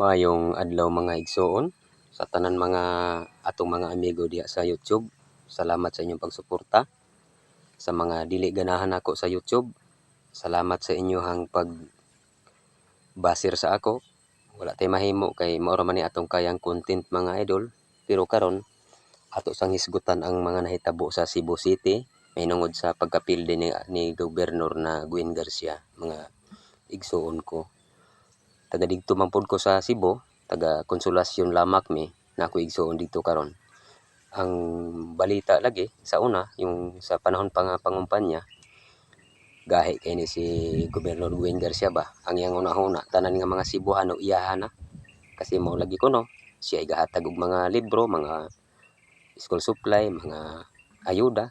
Mayong adlaw mga igsoon sa tanan mga atong mga amigo diha sa YouTube. Salamat sa inyong pagsuporta. Sa mga dili ganahan ako sa YouTube, salamat sa inyong pag basir sa ako. Wala tay mahimo kay mao ra man ni atong kayang content mga idol. Pero karon ato sang hisgutan ang mga nahitabo sa Cebu City hinungod sa pagkapilde ni, ni Gobernur na Gwen Garcia mga igsoon ko taga dito man pod ko sa Cebu, taga Konsolasyon Lamak mi, na ako igsoon dito karon. Ang balita lagi sa una, yung sa panahon pa nga pangumpanya, gahi kay ni si Gobernador Gwen Garcia ba, ang iyang una-una, tanan nga mga Cebuano iyahan na. Kasi mo lagi ko no, siya ay gahatag og mga libro, mga school supply, mga ayuda.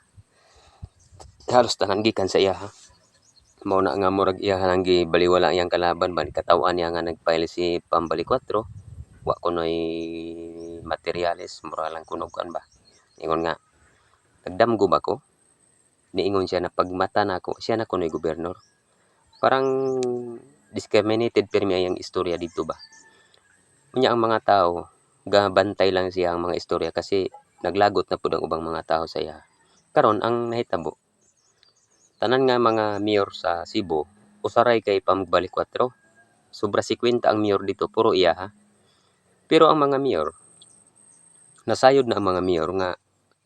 Halos tanan gikan sa iya ha mao na nga murag iya nang gibaliwala iyang kalaban bali katawan niya nga nagfile si Pambali 4 wa kunoy materyales mura lang kuno kan ba? Ingon nga nagdamgo ba ko? Niingon siya na pagmata na ako siya na kunoy gobernador parang discriminated permi ang istorya dito ba? Unya ang mga tao gabantay lang siya ang mga istorya kasi naglagot na pud ang ubang mga tao sa iya. Karon ang nahitabo tanan nga mga mayor sa Cebu usaray kay pambalik 4 sobra 50 ang mayor dito puro iya ha? Pero ang mga mayor nasayod na ang mga mayor nga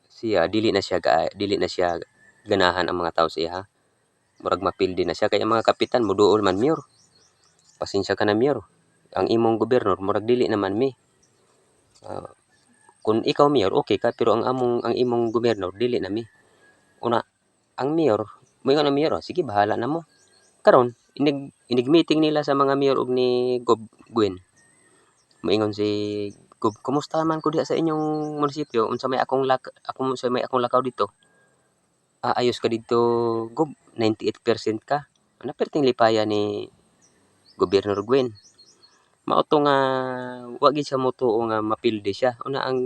siya dili na siya dili na siya ganahan ang mga tao sa iya ha? Murag mapildi na siya. Kay ang mga kapitan muduol man mayor. Pasensya ka na mayor. Ang imong gobernador murag dili naman mi uh, kung ikaw mayor okay ka pero ang among ang imong gobernador dili na mi una ang mayor Moingon ang mayor, oh, sige bahala na mo. Karon, inig, inig meeting nila sa mga mayor og ni Gob Gwen. Moingon si Gob, kumusta man ko diha sa inyong munisipyo? Unsa may akong lak ako sa may akong lakaw dito? Ah, ayos ka dito, Gob. 98% ka. Ano perting lipaya ni Gobernador Gwen. Mauto nga wa gid siya motuo nga mapilde siya. Una ang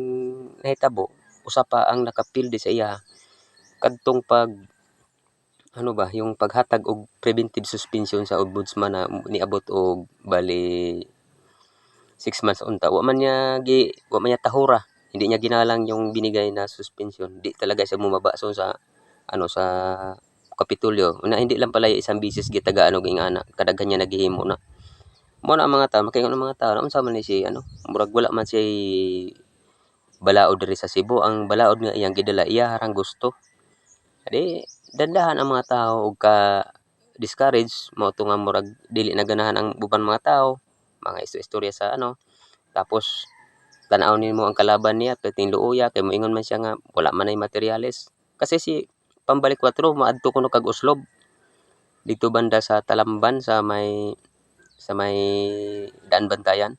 nahitabo, usa pa ang nakapilde sa iya kadtong pag ano ba, yung paghatag og preventive suspension sa ombudsman na niabot og bali 6 months unta. Wa man niya gi wa man niya tahura. Hindi niya ginalang yung binigay na suspension. Di talaga siya bumaba so sa ano sa Kapitulyo. Una hindi lang pala isang bisis gitagaan og ingana. Kadaghan niya naghihimo na. Mo na ang mga tao, makaingon ang mga tao, unsa man ni si ano, murag wala man si balaod diri sa Cebu. Ang balaod nga iyang gidala iya harang gusto. Adi dandahan ang mga tao og ka discourage mao to nga murag dili na ganahan ang uban mga tao mga istorya sa ano. Tapos tan-aw nimo ang kalaban niya perting luoya kay moingon man siya nga wala man ay materyales. Kasi si pambalik 4 maadto kuno kag uslob dito banda sa Talamban sa may sa may daan bantayan.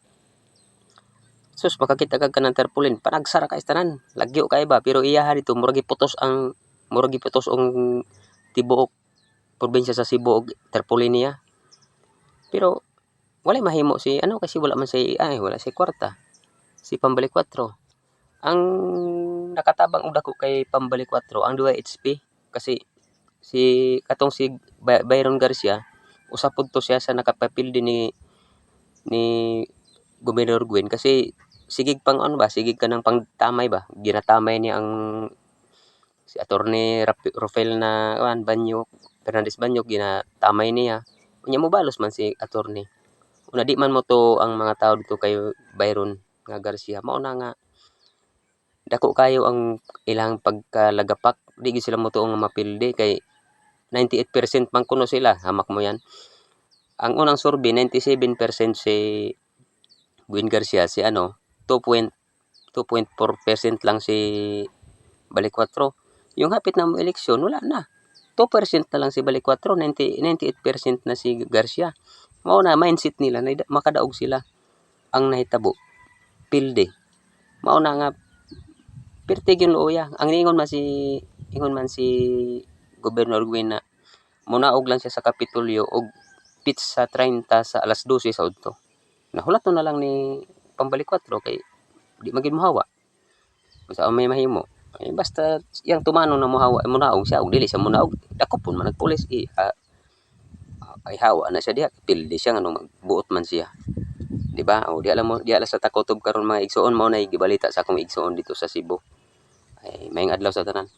Sus makakita kag kanang tarpaulin. Panagsara ka istanan. Lagyo kay ba pero iya dito murag iputos ang murag giputos ang tibuok probinsya sa Cebu og Terpolinia. Pero wala mahimo si ano kasi wala man si ay wala si kwarta. Si Pambalik 4. Ang nakatabang og dako kay Pambalik 4 ang 2 HP kasi si katong si Byron Garcia usapod to siya sa nakapapildi ni ni Gobernador Gwen kasi sigig pang ano ba sigig ka ng pangtamay ba ginatamay niya ang si attorney Rafael na kan Banyo Fernandez Banyo ginatamay niya. Unya mo balos man si attorney una di man mo to ang mga tao dito kay Byron nga Garcia. Mao na nga dako kayo ang ilang pagkalagapak. Di gid sila mo to nga mapilde kay 98% man kuno sila hamak mo yan. Ang unang survey 97% si Gwen Garcia si ano 2.2.4% lang si balik 4 yung hapit na mo eleksyon, wala na. 2% na lang si Balik 4, 90, 98% na si Garcia. Mao na mindset nila na makadaog sila ang nahitabo. Pilde. Mao na nga pertig yung looya. Ang ingon man si ingon man si Gobernador Gwen na munaog lang siya sa Kapitolyo og pitch sa 30 sa alas 12 sa udto. Nahulat na lang ni pambalik 4 kay di magin mohawa. Sa may mahimo. Eh, basta yang tumano na muhawa mo naog siya og dili siya mo naog dako pun man nagpulis i uh, ay hawa na siya diha pildi siya ngano magbuot man siya di ba? O di alam mo, di alam sa takotob karon mga igsoon mao nay gibalita sa akong igsoon dito sa Cebu. Ay mayong adlaw sa tanan.